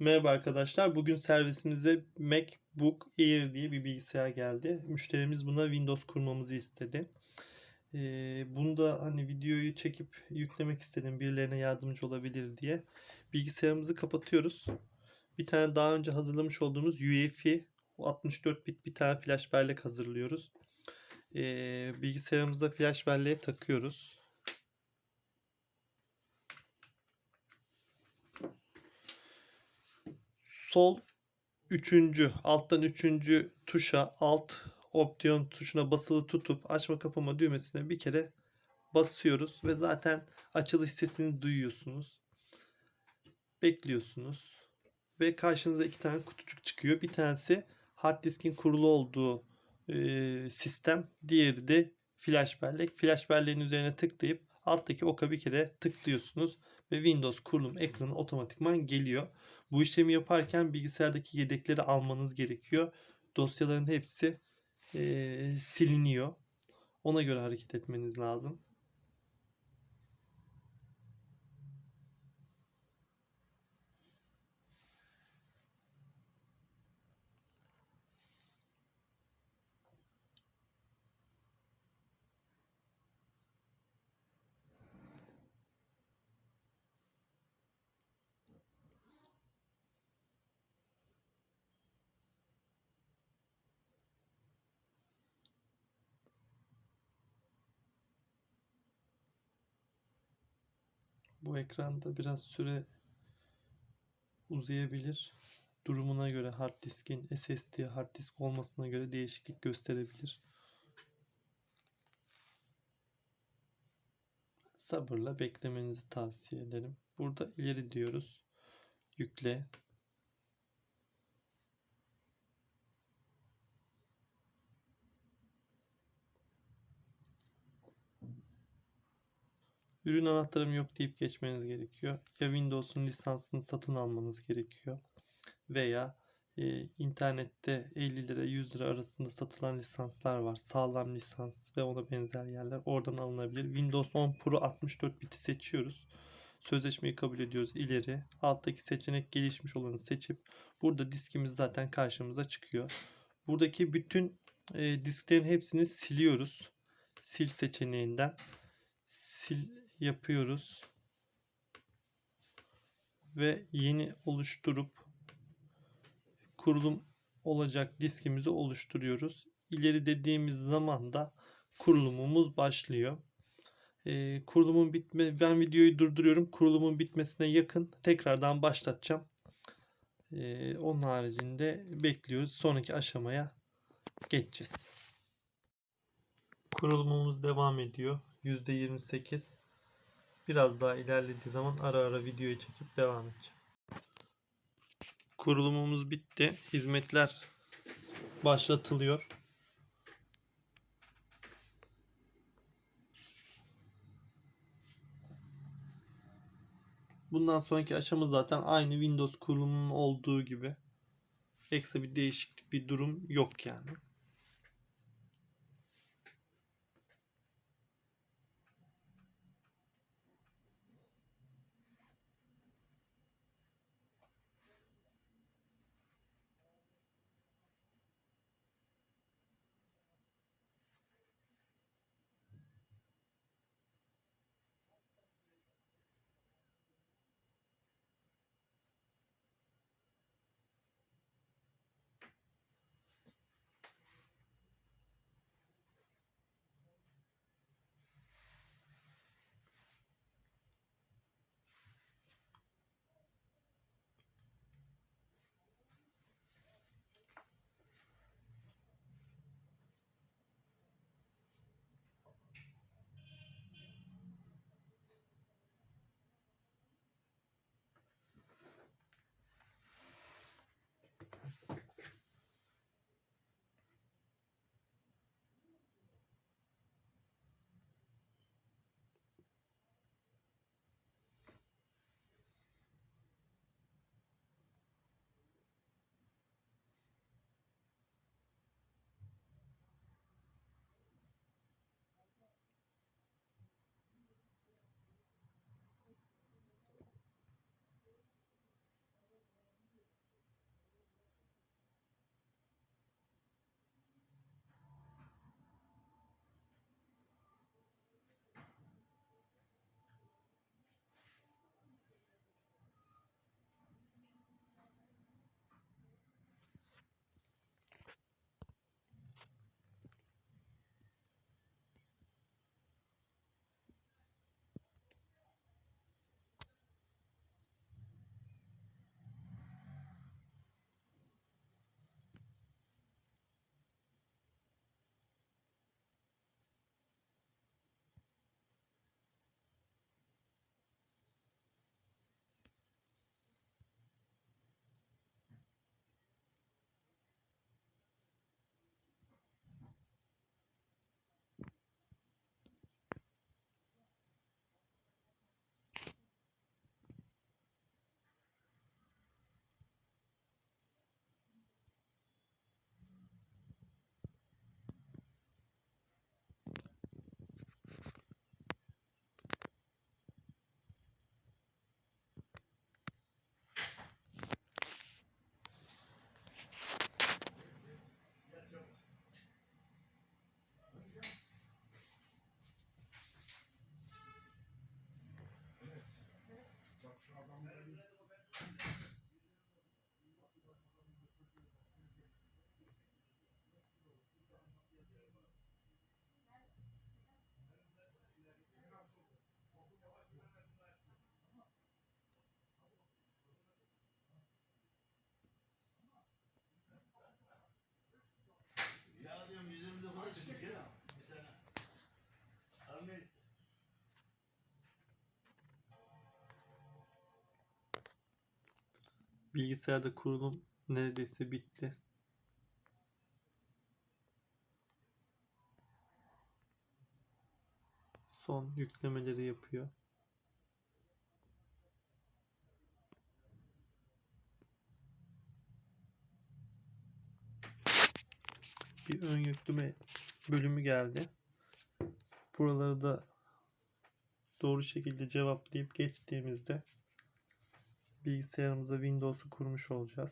Merhaba arkadaşlar. Bugün servisimizde MacBook Air diye bir bilgisayar geldi. Müşterimiz buna Windows kurmamızı istedi. Ee, bunu da hani videoyu çekip yüklemek istedim birilerine yardımcı olabilir diye. Bilgisayarımızı kapatıyoruz. Bir tane daha önce hazırlamış olduğumuz UEFI 64 bit bir tane flash bellek hazırlıyoruz. Ee, bilgisayarımıza flash belleğe takıyoruz. Sol üçüncü alttan üçüncü tuşa alt opsiyon tuşuna basılı tutup açma kapama düğmesine bir kere basıyoruz ve zaten açılış sesini duyuyorsunuz. Bekliyorsunuz ve karşınıza iki tane kutucuk çıkıyor. Bir tanesi hard diskin kurulu olduğu e, sistem, diğeri de flash bellek. Flash belleğin üzerine tıklayıp alttaki oka bir kere tıklıyorsunuz ve Windows kurulum ekranı otomatikman geliyor. Bu işlemi yaparken bilgisayardaki yedekleri almanız gerekiyor. Dosyaların hepsi e, siliniyor. Ona göre hareket etmeniz lazım. Bu ekranda biraz süre uzayabilir. Durumuna göre hard diskin SSD hard disk olmasına göre değişiklik gösterebilir. Sabırla beklemenizi tavsiye ederim. Burada ileri diyoruz. Yükle. Ürün anahtarım yok deyip geçmeniz gerekiyor. Ya Windows'un lisansını satın almanız gerekiyor. Veya e, internette 50 lira 100 lira arasında satılan lisanslar var. Sağlam lisans ve ona benzer yerler oradan alınabilir. Windows 10 Pro 64 biti seçiyoruz. Sözleşmeyi kabul ediyoruz ileri. Alttaki seçenek gelişmiş olanı seçip burada diskimiz zaten karşımıza çıkıyor. Buradaki bütün e, disklerin hepsini siliyoruz. Sil seçeneğinden sil yapıyoruz. Ve yeni oluşturup kurulum olacak diskimizi oluşturuyoruz. İleri dediğimiz zaman da kurulumumuz başlıyor. Ee, kurulumun bitme ben videoyu durduruyorum. Kurulumun bitmesine yakın tekrardan başlatacağım. Ee, onun haricinde bekliyoruz. Sonraki aşamaya geçeceğiz. Kurulumumuz devam ediyor. %28 biraz daha ilerlediği zaman ara ara videoyu çekip devam edeceğim. Kurulumumuz bitti. Hizmetler başlatılıyor. Bundan sonraki aşama zaten aynı Windows kurulumunun olduğu gibi. Ekstra bir değişiklik bir durum yok yani. Bilgisayarda kurulum neredeyse bitti. Son yüklemeleri yapıyor. Bir ön yükleme bölümü geldi. Buraları da doğru şekilde cevaplayıp geçtiğimizde bilgisayarımıza Windows'u kurmuş olacağız.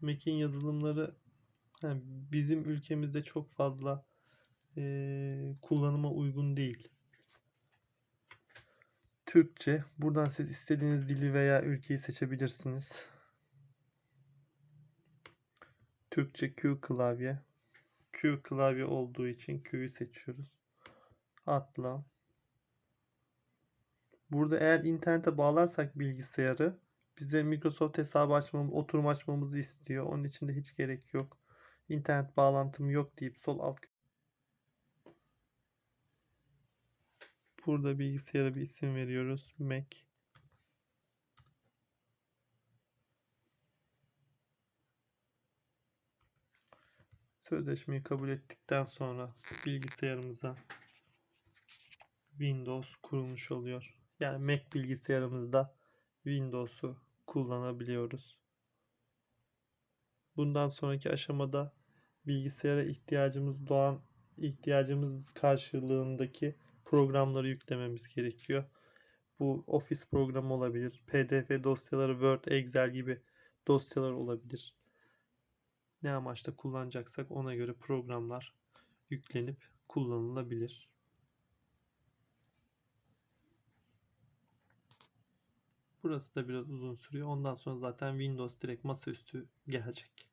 Mac'in yazılımları yani bizim ülkemizde çok fazla eee, kullanıma uygun değil. Türkçe. Buradan siz istediğiniz dili veya ülkeyi seçebilirsiniz. Türkçe Q klavye. Q klavye olduğu için Q'yu seçiyoruz. Atla. Burada eğer internete bağlarsak bilgisayarı bize Microsoft hesabı açmamız, oturum açmamızı istiyor. Onun için de hiç gerek yok. İnternet bağlantım yok deyip sol alt Burada bilgisayara bir isim veriyoruz. Mac. Sözleşmeyi kabul ettikten sonra bilgisayarımıza Windows kurulmuş oluyor. Yani Mac bilgisayarımızda Windows'u kullanabiliyoruz. Bundan sonraki aşamada bilgisayara ihtiyacımız doğan ihtiyacımız karşılığındaki programları yüklememiz gerekiyor. Bu Office programı olabilir, PDF dosyaları, Word, Excel gibi dosyalar olabilir. Ne amaçla kullanacaksak ona göre programlar yüklenip kullanılabilir. Burası da biraz uzun sürüyor. Ondan sonra zaten Windows direkt masaüstü gelecek.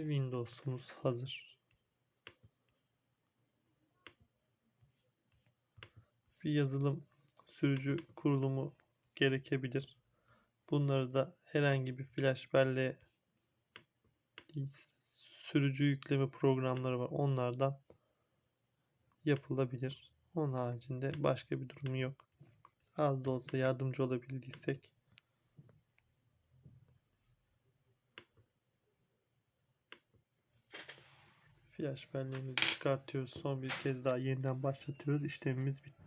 Windows'umuz hazır. Bir yazılım sürücü kurulumu gerekebilir. Bunları da herhangi bir flash belleğe sürücü yükleme programları var. Onlardan yapılabilir. Onun haricinde başka bir durum yok. Az da olsa yardımcı olabildiysek Flash belleğimizi çıkartıyoruz. Son bir kez daha yeniden başlatıyoruz. İşlemimiz bitti.